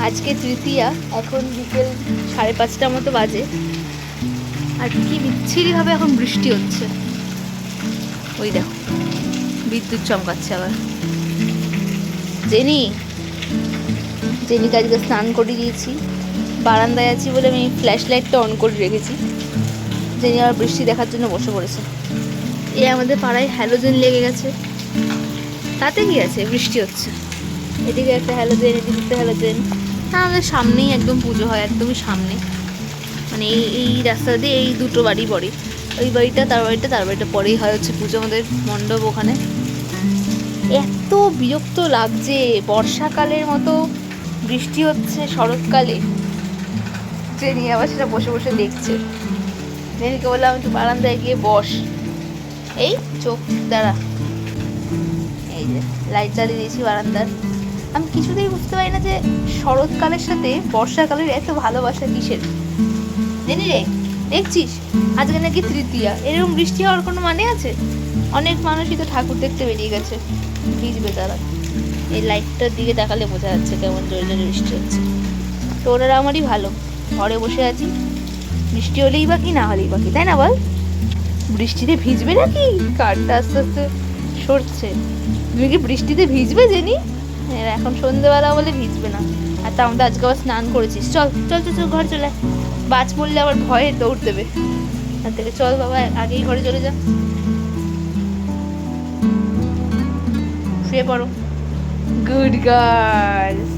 আজকে তৃতীয়া, এখন বিকেল সাড়ে পাঁচটার মতো বাজে। আর কি বিচ্ছিরিভাবে এখন বৃষ্টি হচ্ছে। ওই দেখো, বিদ্যুৎ চমকাচ্ছে আবার। জেনি, জেনিকে আজকে স্নান করে দিয়েছি। বারান্দায় আছি বলে আমি ফ্ল্যাশ লাইটটা অন করে রেখেছি। জেনি আবার বৃষ্টি দেখার জন্য বসে পড়েছে। এ আমাদের পাড়ায় হ্যালোজেন লেগে গেছে। তাতে কি আছে? বৃষ্টি হচ্ছে। এদিকে একটা হ্যালোজেন, এদিকে একটা হ্যালোজেন। আমাদের সামনেই একদম পুজো হয়, একদমই সামনে। মানে এই এই রাস্তা দিয়ে এই দুটো বাড়ি পড়ে। ওই বাড়িটা, তার বাড়িটা তার বাড়িটা পরেই হয় হচ্ছে পুজো আমাদের মণ্ডপ ওখানে। এত বিরক্ত লাগছে, বর্ষাকালের মতো বৃষ্টি হচ্ছে শরৎকালে। ট্রেনে আবার সেটা বসে বসে দেখছে। ট্রেনকে বললাম, একটু বারান্দায় গিয়ে বস। এই চোখ, দাঁড়া। এই যে লাইট জ্বালিয়ে দিয়েছি বারান্দার। আমি কিছুতেই বুঝতে পারি না যে শরৎকালের সাথে বর্ষাকালের এত ভালোবাসা কিসের। জানি রে দেখছিস? আজকে নাকি তৃতীয়া। এরকম বৃষ্টি হওয়ার কোনো মানে আছে? অনেক মানুষই তো ঠাকুর দেখতে বেরিয়ে গেছে। ভিজবে তারা এই লাইটটার দিকে তাকালে বোঝা যাচ্ছে কেমন জোরে জোরে বৃষ্টি হচ্ছে। তো ওনারা আমারই ভালো। ঘরে বসে আছি। বৃষ্টি হলেই বা কি, না হলেই বা কি, তাই না বল? বৃষ্টিতে ভিজবে নাকি? কারটা আস্তে আস্তে সরছে। তুমি কি বৃষ্টিতে ভিজবে, জেনি? এখন সন্ধ্যেবেলা বলে ভিজবে না। আর তা আমাদের আজকে আবার স্নান করেছিস চল চল চল চল, ঘরে চলে। বাজ পড়লে আবার ভয়ে দৌড় দেবে। আর থেকে চল বাবা, আগেই ঘরে চলে যা। শুয়ে পড়ো। Good girl